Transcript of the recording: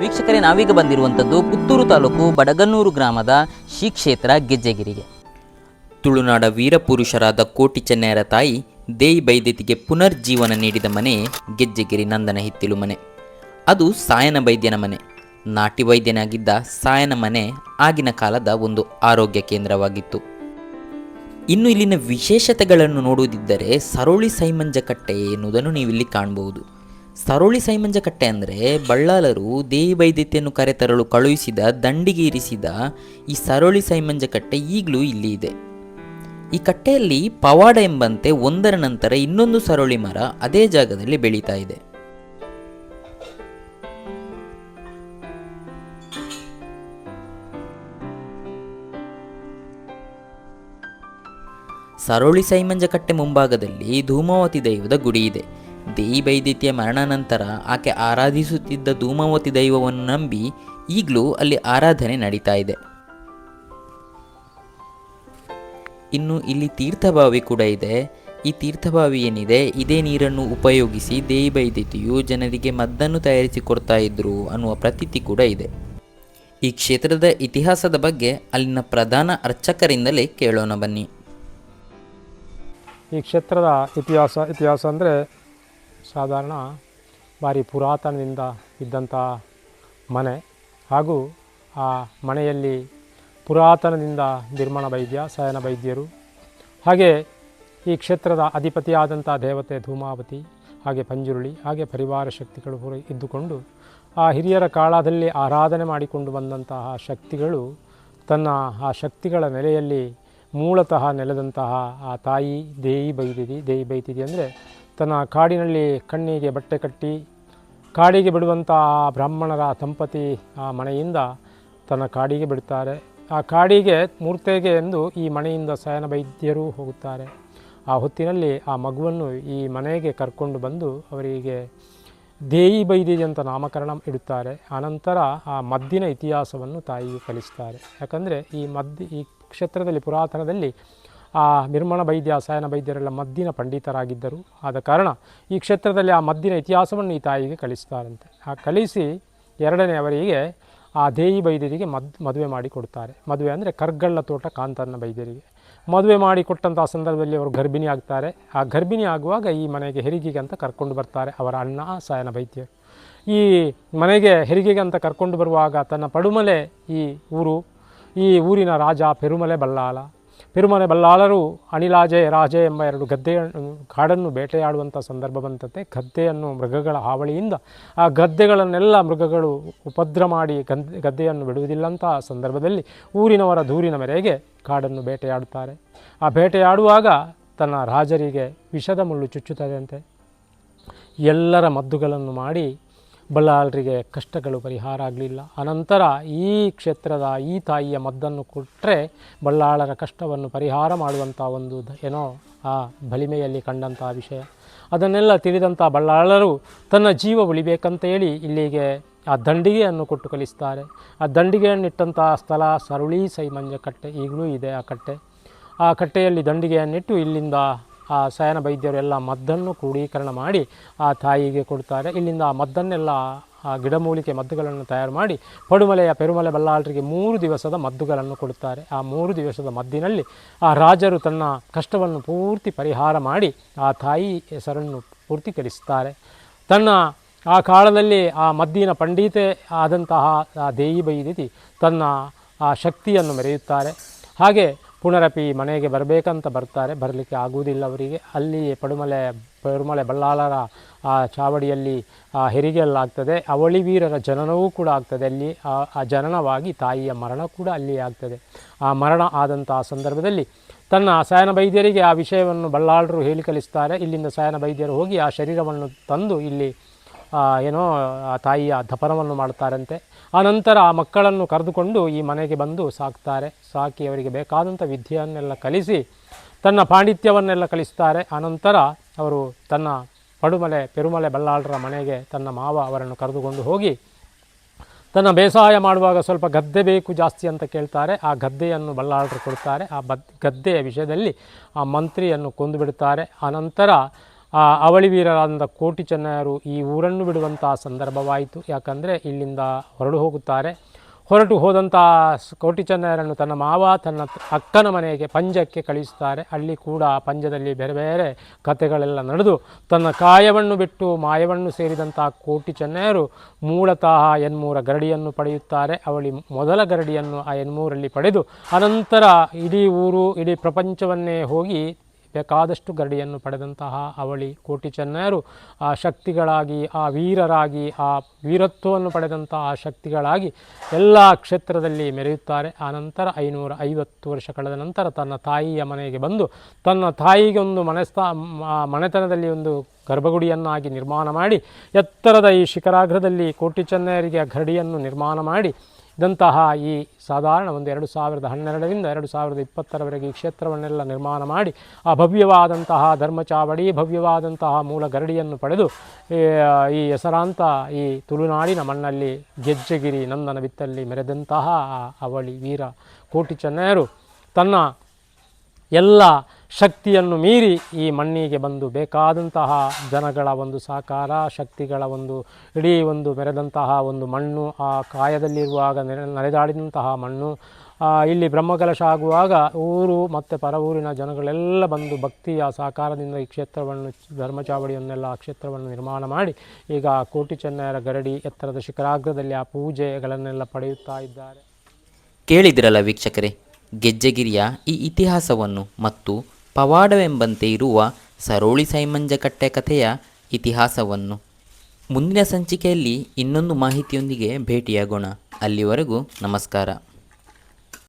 ವೀಕ್ಷಕರೇ, ನಾವೀಗ ಬಂದಿರುವಂಥದ್ದು ಪುತ್ತೂರು ತಾಲೂಕು ಬಡಗನ್ನೂರು ಗ್ರಾಮದ ಶ್ರೀ ಕ್ಷೇತ್ರ ಗೆಜ್ಜೆಗಿರಿಗೆ. ತುಳುನಾಡ ವೀರಪುರುಷರಾದ ಕೋಟಿ ಚೆನ್ನಯರ ತಾಯಿ ದೇಯಿ ಬೈದ್ಯತಿಗೆ ಪುನರ್ಜೀವನ ನೀಡಿದ ಮನೆ ಗೆಜ್ಜೆಗಿರಿ ನಂದನ ಹಿತ್ತಿಲು ಮನೆ. ಅದು ಸಾಯನ ವೈದ್ಯನ ಮನೆ. ನಾಟಿ ವೈದ್ಯನಾಗಿದ್ದ ಸಾಯನ ಮನೆ ಆಗಿನ ಕಾಲದ ಒಂದು ಆರೋಗ್ಯ ಕೇಂದ್ರವಾಗಿತ್ತು. ಇನ್ನು ಇಲ್ಲಿನ ವಿಶೇಷತೆಗಳನ್ನು ನೋಡುವುದಿದ್ದರೆ ಸರೋಳಿ ಸೈಮಂಜ ಕಟ್ಟೆ ಎನ್ನುವುದನ್ನು ನೀವಿಲ್ಲಿ ಕಾಣಬಹುದು. ಸರೋಳಿ ಸೈಮಂಜ ಕಟ್ಟೆ ಅಂದರೆ ಬಳ್ಳಾಲರು ದೇವಿ ವೈದ್ಯತೆಯನ್ನು ಕರೆತರಲು ಕಳುಹಿಸಿದ ದಂಡಿಗೆ ಇರಿಸಿದ ಈ ಸರೋಳಿ ಸೈಮಂಜ ಕಟ್ಟೆ ಈಗಲೂ ಇಲ್ಲಿ ಇದೆ. ಈ ಕಟ್ಟೆಯಲ್ಲಿ ಪವಾಡ ಎಂಬಂತೆ ಒಂದರ ನಂತರ ಇನ್ನೊಂದು ಸರೋಳಿ ಮರ ಅದೇ ಜಾಗದಲ್ಲಿ ಬೆಳೀತಾ ಇದೆ. ಸರೋಳಿ ಸೈಮಂಜ ಕಟ್ಟೆ ಮುಂಭಾಗದಲ್ಲಿ ಧೂಮಾವತಿ ದೈವದ ಗುಡಿ ಇದೆ. ದೇವಿ ವೈದ್ಯತೆಯ ಮರಣಾನಂತರ ಆಕೆ ಆರಾಧಿಸುತ್ತಿದ್ದ ಧೂಮಾವತಿ ದೈವವನ್ನು ನಂಬಿ ಈಗಲೂ ಅಲ್ಲಿ ಆರಾಧನೆ ನಡೀತಾ ಇದೆ. ಇನ್ನು ಇಲ್ಲಿ ತೀರ್ಥಭಾವಿ ಕೂಡ ಇದೆ. ಈ ತೀರ್ಥಭಾವಿ ಏನಿದೆ? ಇದೇ ನೀರನ್ನು ಉಪಯೋಗಿಸಿ ದೇವಿ ಬೈದ್ಯತಿಯು ಜನರಿಗೆ ಮದ್ದನ್ನು ತಯಾರಿಸಿ ಕೊಡ್ತಾ ಇದ್ರು ಅನ್ನುವ ಪ್ರತೀತಿ ಕೂಡ ಇದೆ. ಈ ಕ್ಷೇತ್ರದ ಇತಿಹಾಸದ ಬಗ್ಗೆ ಅಲ್ಲಿನ ಪ್ರಧಾನ ಅರ್ಚಕರಿಂದಲೇ ಕೇಳೋಣ ಬನ್ನಿ. ಈ ಕ್ಷೇತ್ರದ ಇತಿಹಾಸ ಇತಿಹಾಸ ಅಂದರೆ ಸಾಧಾರಣ ಭಾರಿ ಪುರಾತನದಿಂದ ಇದ್ದಂಥ ಮನೆ ಹಾಗೂ ಆ ಮನೆಯಲ್ಲಿ ಪುರಾತನದಿಂದ ನಿರ್ಮಾಣ ವೈದ್ಯ ಸಯನ ವೈದ್ಯರು ಹಾಗೆ ಈ ಕ್ಷೇತ್ರದ ಅಧಿಪತಿಯಾದಂಥ ದೇವತೆ ಧೂಮಾವತಿ, ಹಾಗೆ ಪಂಜುರುಳಿ, ಹಾಗೆ ಪರಿವಾರ ಶಕ್ತಿಗಳು ಇದ್ದುಕೊಂಡು ಆ ಹಿರಿಯರ ಕಾಲದಲ್ಲಿ ಆರಾಧನೆ ಮಾಡಿಕೊಂಡು ಬಂದಂತಹ ಶಕ್ತಿಗಳು ತನ್ನ ಆ ಶಕ್ತಿಗಳ ನೆಲೆಯಲ್ಲಿ ಮೂಲತಃ ನೆಲೆದಂತಹ ಆ ತಾಯಿ, ದೇಯಿ ಬೈದಿದಿ, ದೇಯಿ ಬೈತಿದಿ ಅಂದರೆ ತನ್ನ ಕಾಡಿನಲ್ಲಿ ಕಣ್ಣಿಗೆ ಬಟ್ಟೆ ಕಟ್ಟಿ, ಕಾಡಿಗೆ ಬಿಡುವಂಥ ಆ ಬ್ರಾಹ್ಮಣರ ದಂಪತಿ ಆ ಮನೆಯಿಂದ ತನ್ನ ಕಾಡಿಗೆ ಬಿಡುತ್ತಾರೆ ಆ ಕಾಡಿಗೆ ಮೂರ್ತೆಗೆ ಎಂದು ಈ ಮನೆಯಿಂದ ಶಯನ ವೈದ್ಯರು ಹೋಗುತ್ತಾರೆ. ಆ ಹೊತ್ತಿನಲ್ಲಿ ಆ ಮಗುವನ್ನು ಈ ಮನೆಗೆ ಕರ್ಕೊಂಡು ಬಂದು ಅವರಿಗೆ ದೇಯಿ ಬೈದೇಜಿ ಅಂತ ನಾಮಕರಣ ಇಡುತ್ತಾರೆ. ಆನಂತರ ಆ ಮದ್ದಿನ ಇತಿಹಾಸವನ್ನು ತಾಯಿಗೆ ಕಲಿಸ್ತಾರೆ. ಯಾಕಂದರೆ ಈ ಮದ್ದು, ಈ ಕ್ಷೇತ್ರದಲ್ಲಿ, ಪುರಾತನದಲ್ಲಿ ಆ ನಿರ್ಮಾಣ ವೈದ್ಯ ಸಾಯನ ವೈದ್ಯರೆಲ್ಲ ಮದ್ದಿನ ಪಂಡಿತರಾಗಿದ್ದರು. ಆದ ಕಾರಣ ಈ ಕ್ಷೇತ್ರದಲ್ಲಿ ಆ ಮದ್ದಿನ ಇತಿಹಾಸವನ್ನು ಈ ತಾಯಿಗೆ ಕಳಿಸ್ತಾರಂತೆ ಆ ಕಲಿಸಿ ಎರಡನೇ ಅವರಿಗೆ ಆ ದೇಹಿ ವೈದ್ಯರಿಗೆ ಮದ್, ಮದುವೆ ಮಾಡಿ ಕೊಡ್ತಾರೆ. ಮದುವೆ ಅಂದರೆ ಕರ್ಗಳ್ಳ ತೋಟ ಕಾಂತನ ವೈದ್ಯರಿಗೆ. ಮದುವೆ ಮಾಡಿ ಕೊಟ್ಟಂಥ ಸಂದರ್ಭದಲ್ಲಿ ಅವರು ಗರ್ಭಿಣಿ ಆಗ್ತಾರೆ. ಆ ಗರ್ಭಿಣಿ ಆಗುವಾಗ ಈ ಮನೆಗೆ ಹೆರಿಗೆಗೆ ಅಂತ ಕರ್ಕೊಂಡು ಬರ್ತಾರೆ ಅವರ ಅಣ್ಣ ಸಾಯನ ವೈದ್ಯರು ಈ ಮನೆಗೆ ಹೆರಿಗೆಗೆ ಅಂತ ಕರ್ಕೊಂಡು ಬರುವಾಗ ತನ್ನ ಪಡುಮಲೆ ಈ ಊರು, ಈ ಊರಿನ ರಾಜ ಪೆರುಮಲೆ ಬಲ್ಲಾಲ ಪೆರುಮಲೆ ಬಲ್ಲಾಳರು ಅನಿಲಾಜೆ, ರಾಜೆ ಎಂಬ ಎರಡು ಗದ್ದೆ ಕಾಡನ್ನು ಬೇಟೆಯಾಡುವಂಥ ಸಂದರ್ಭ ಬಂತಂತೆ. ಗದ್ದೆಯನ್ನು ಮೃಗಗಳ ಹಾವಳಿಯಿಂದ, ಆ ಗದ್ದೆಗಳನ್ನೆಲ್ಲ ಮೃಗಗಳು ಉಪದ್ರ ಮಾಡಿ ಗದ್ದೆ ಗದ್ದೆಯನ್ನು ಬಿಡುವುದಿಲ್ಲಂಥ ಸಂದರ್ಭದಲ್ಲಿ ಊರಿನವರ ದೂರಿನ ಮೇರೆಗೆ ಕಾಡನ್ನು ಬೇಟೆಯಾಡುತ್ತಾರೆ. ಆ ಬೇಟೆಯಾಡುವಾಗ ತನ್ನ ರಾಜರಿಗೆ ವಿಷದ ಮುಳ್ಳು ಚುಚ್ಚುತ್ತದೆ ಅಂತೆ ಎಲ್ಲರ ಮದ್ದುಗಳನ್ನು ಮಾಡಿ ಬಲ್ಲಾಳರಿಗೆ ಕಷ್ಟಗಳು ಪರಿಹಾರ ಆಗಲಿಲ್ಲ. ಅನಂತರ ಈ ಕ್ಷೇತ್ರದ ಈ ತಾಯಿಯ ಮದ್ದನ್ನು ಕೊಟ್ಟರೆ ಬಲ್ಲಾಳರ ಕಷ್ಟವನ್ನು ಪರಿಹಾರ ಮಾಡುವಂಥ ಒಂದು ಏನೋ ಆ ಬಲಿಮೆಯಲ್ಲಿ ಕಂಡಂಥ ವಿಷಯ. ಅದನ್ನೆಲ್ಲ ತಿಳಿದಂಥ ಬಳ್ಳಾಳರು ತನ್ನ ಜೀವ ಉಳಿಬೇಕಂತೇಳಿ ಇಲ್ಲಿಗೆ ಆ ದಂಡಿಗೆಯನ್ನು ಕೊಟ್ಟು ಕಲಿಸ್ತಾರೆ ಆ ದಂಡಿಗೆಯನ್ನಿಟ್ಟಂಥ ಸ್ಥಳ ಸರುಳಿ ಸೈಮಂಜ ಕಟ್ಟೆ ಈಗಲೂ ಇದೆ ಆ ಕಟ್ಟೆ. ಆ ಕಟ್ಟೆಯಲ್ಲಿ ದಂಡಿಗೆಯನ್ನಿಟ್ಟು ಇಲ್ಲಿಂದ ಆ ಶಯನ ವೈದ್ಯರೆಲ್ಲ ಮದ್ದನ್ನು ಕ್ರೋಢೀಕರಣ ಮಾಡಿ ಆ ತಾಯಿಗೆ ಕೊಡ್ತಾರೆ. ಇಲ್ಲಿಂದ ಆ ಮದ್ದನ್ನೆಲ್ಲ ಆ ಗಿಡಮೂಲಿಕೆ ಮದ್ದುಗಳನ್ನು ತಯಾರು ಮಾಡಿ ಪಡುಮಲೆಯ ಪೆರುಮಲೆ ಬಲ್ಲಾಳರಿಗೆ ಮೂರು ದಿವಸದ ಮದ್ದುಗಳನ್ನು ಕೊಡುತ್ತಾರೆ. ಆ ಮೂರು ದಿವಸದ ಮದ್ದಿನಲ್ಲಿ ಆ ರಾಜರು ತನ್ನ ಕಷ್ಟವನ್ನು ಪೂರ್ತಿ ಪರಿಹಾರ ಮಾಡಿ ಆ ತಾಯಿ ಹೆಸರನ್ನು ಪೂರ್ತೀಕರಿಸುತ್ತಾರೆ. ತನ್ನ ಆ ಕಾಲದಲ್ಲಿ ಆ ಮದ್ದಿನ ಪಂಡಿತೆ ಆದಂತಹ ಆ ದೇಯಿ ಬೈದಿತಿ ತನ್ನ ಆ ಶಕ್ತಿಯನ್ನು ಮೆರೆಯುತ್ತಾರೆ. ಹಾಗೆ ಪುನರಪಿ ಮನೆಗೆ ಬರಬೇಕಂತ ಬರ್ತಾರೆ. ಬರಲಿಕ್ಕೆ ಆಗುವುದಿಲ್ಲ ಅವರಿಗೆ. ಅಲ್ಲಿ ಪಡುಮಲೆ ಪಡುಮಲೆ ಬಳ್ಳಾಲರ ಆ ಚಾವಡಿಯಲ್ಲಿ, ಆ, ಹೆರಿಗೆಯಲ್ಲಾಗ್ತದೆ. ಅವಳಿ ವೀರರ ಜನನವೂ ಕೂಡ ಆಗ್ತದೆ. ಅಲ್ಲಿ, ಆ ಜನನವಾಗಿ ತಾಯಿಯ ಮರಣ ಕೂಡ ಅಲ್ಲಿ ಆಗ್ತದೆ. ಆ ಮರಣ ಆದಂಥ ಸಂದರ್ಭದಲ್ಲಿ ತನ್ನ ಸಾಯನ ವೈದ್ಯರಿಗೆ ಆ ವಿಷಯವನ್ನು ಬಳ್ಳಾಳರು ಹೇಳಿ ಕಲಿಸ್ತಾರೆ ಇಲ್ಲಿಂದ ಸಾಯನ ವೈದ್ಯರು ಹೋಗಿ ಆ ಶರೀರವನ್ನು ತಂದು ಇಲ್ಲಿ ಏನೋ, ಆ ತಾಯಿಯ ದಪನವನ್ನು ಮಾಡ್ತಾರಂತೆ ಆನಂತರ ಆ ಮಕ್ಕಳನ್ನು ಕರೆದುಕೊಂಡು ಈ ಮನೆಗೆ ಬಂದು ಸಾಕ್ತಾರೆ. ಸಾಕಿ ಅವರಿಗೆ ಬೇಕಾದಂಥ ವಿದ್ಯೆಯನ್ನೆಲ್ಲ ಕಲಿಸಿ, ತನ್ನ ಪಾಂಡಿತ್ಯವನ್ನೆಲ್ಲ ಕಲಿಸ್ತಾರೆ. ಆನಂತರ ಅವರು ತನ್ನ ಪಡುಮಲೆ, ಪೆರುಮಲೆ ಬಲ್ಲಾಳರ ಮನೆಗೆ ತನ್ನ ಮಾವ ಅವರನ್ನು ಕರೆದುಕೊಂಡು ಹೋಗಿ, ತನ್ನ ಬೇಸಾಯ ಮಾಡುವಾಗ ಸ್ವಲ್ಪ ಗದ್ದೆ ಬೇಕು ಜಾಸ್ತಿ ಅಂತ ಕೇಳ್ತಾರೆ. ಆ ಗದ್ದೆಯನ್ನು ಬಲ್ಲಾಳರು ಕೊಡ್ತಾರೆ ಆ ಬದ್, ಗದ್ದೆಯ ವಿಷಯದಲ್ಲಿ ಆ ಮಂತ್ರಿಯನ್ನು ಕೊಂದು ಬಿಡುತ್ತಾರೆ ಆನಂತರ ಆ, ಅವಳಿ ವೀರರಾದಂಥ ಕೋಟಿ ಚೆನ್ನಯರು ಈ ಊರನ್ನು ಬಿಡುವಂಥ ಸಂದರ್ಭವಾಯಿತು. ಯಾಕಂದರೆ ಇಲ್ಲಿಂದ ಹೊರಡು ಹೋಗುತ್ತಾರೆ. ಹೊರಟು ಹೋದಂಥ ಕೋಟಿ ಚೆನ್ನಯರನ್ನು ತನ್ನ ಮಾವ, ತನ್ನ ಅಕ್ಕನ ಮನೆಗೆ ಪಂಜಕ್ಕೆ ಕಳಿಸುತ್ತಾರೆ ಅಲ್ಲಿ ಕೂಡ ಪಂಜದಲ್ಲಿ ಬೇರೆ ಬೇರೆ ಕಥೆಗಳೆಲ್ಲ ನಡೆದು ತನ್ನ ಕಾಯವನ್ನು ಬಿಟ್ಟು ಮಾಯವನ್ನು ಸೇರಿದಂಥ ಕೋಟಿ ಚೆನ್ನಯರು ಮೂಲತಃ ಎನ್ಮೂರ ಗರಡಿಯನ್ನು ಪಡೆಯುತ್ತಾರೆ. ಅವಳಿ ಮೊದಲ ಗರಡಿಯನ್ನು ಆ ಎನ್ಮೂರಲ್ಲಿ ಪಡೆದು ಅನಂತರ ಇಡೀ ಊರು, ಇಡೀ ಪ್ರಪಂಚವನ್ನೇ ಹೋಗಿ ಬೇಕಾದಷ್ಟು ಗರಡಿಯನ್ನು ಪಡೆದಂತಹ ಅವಳಿ ಕೋಟಿ ಚೆನ್ನಯರು ಆ ಶಕ್ತಿಗಳಾಗಿ, ಆ ವೀರರಾಗಿ, ಆ ವೀರತ್ವವನ್ನು ಪಡೆದಂತಹ ಆ ಶಕ್ತಿಗಳಾಗಿ ಎಲ್ಲ ಕ್ಷೇತ್ರದಲ್ಲಿ ಮೆರೆಯುತ್ತಾರೆ. ಆ ನಂತರ ಐನೂರ ಐವತ್ತು ವರ್ಷ ಕಳೆದ ನಂತರ ತನ್ನ ತಾಯಿಯ ಮನೆಗೆ ಬಂದು ತನ್ನ ತಾಯಿಗೆ ಒಂದು ಮನೆಸ್ಥ ಮನೆತನದಲ್ಲಿ ಒಂದು ಗರ್ಭಗುಡಿಯನ್ನಾಗಿ ನಿರ್ಮಾಣ ಮಾಡಿ, ಎತ್ತರದ ಈ ಶಿಖರಾಗ್ರದಲ್ಲಿ ಕೋಟಿ ಚೆನ್ನಯರಿಗೆ ಆ ಗರಡಿಯನ್ನು ನಿರ್ಮಾಣ ಮಾಡಿ ಇದಂತಹ ಈ ಸಾಧಾರಣ ಒಂದು ಎರಡು ಸಾವಿರದ ಹನ್ನೆರಡರಿಂದ ಎರಡು ಸಾವಿರದ ಇಪ್ಪತ್ತರವರೆಗೆ ಈ ಕ್ಷೇತ್ರವನ್ನೆಲ್ಲ ನಿರ್ಮಾಣ ಮಾಡಿ, ಆ ಭವ್ಯವಾದಂತಹ ಧರ್ಮಚಾವಡಿ ಭವ್ಯವಾದಂತಹ ಮೂಲ ಗರಡಿಯನ್ನು ಪಡೆದು, ಈ ಹೆಸರಾಂತ ಈ ತುಳುನಾಡಿನ ಮಣ್ಣಲ್ಲಿ ಗೆಜ್ಜೆಗಿರಿ ನಂದನ ಬಿತ್ತಲ್ಲಿ ಮೆರೆದಂತಹ ಅವಳಿ ವೀರ ಕೋಟಿ ಚೆನ್ನಯರು ತನ್ನ ಎಲ್ಲ ಶಕ್ತಿಯನ್ನು ಮೀರಿ ಈ ಮಣ್ಣಿಗೆ ಬಂದು ಬೇಕಾದಂತಹ ಜನಗಳ ಒಂದು ಸಹಕಾರ, ಶಕ್ತಿಗಳ ಒಂದು ಇಡೀ ಒಂದು ಮೆರೆದಂತಹ ಒಂದು ಮಣ್ಣು, ಆ ಕಾಯದಲ್ಲಿರುವಾಗ ನೆರೆ ನಡೆದಾಡಿದಂತಹ ಮಣ್ಣು ಇಲ್ಲಿ ಬ್ರಹ್ಮಕಲಶ ಆಗುವಾಗ ಊರು ಮತ್ತು ಪರವೂರಿನ ಜನಗಳೆಲ್ಲ ಬಂದು ಭಕ್ತಿಯ ಸಹಕಾರದಿಂದ ಈ ಕ್ಷೇತ್ರವನ್ನು, ಧರ್ಮಚಾವಡಿಯನ್ನೆಲ್ಲ ಆ ಕ್ಷೇತ್ರವನ್ನು ನಿರ್ಮಾಣ ಮಾಡಿ ಈಗ ಕೋಟಿ ಚೆನ್ನಾಯರ ಗರಡಿ ಎತ್ತರದ ಶಿಖರಾಗ್ರದಲ್ಲಿ ಆ ಪೂಜೆಗಳನ್ನೆಲ್ಲ ಪಡೆಯುತ್ತಾ ಇದ್ದಾರೆ. ಕೇಳಿದಿರಲ್ಲ ವೀಕ್ಷಕರೇ, ಗೆಜ್ಜೆಗಿರಿಯ ಈ ಇತಿಹಾಸವನ್ನು ಮತ್ತು ಪವಾಡವೆಂಬಂತೆ ಇರುವ ಸರೋಳಿ ಸೈಮಂಜಕಟ್ಟೆ ಕಥೆಯ ಇತಿಹಾಸವನ್ನು. ಮುಂದಿನ ಸಂಚಿಕೆಯಲ್ಲಿ ಇನ್ನೊಂದು ಮಾಹಿತಿಯೊಂದಿಗೆ ಭೇಟಿಯಾಗೋಣ. ಅಲ್ಲಿವರೆಗೂ ನಮಸ್ಕಾರ.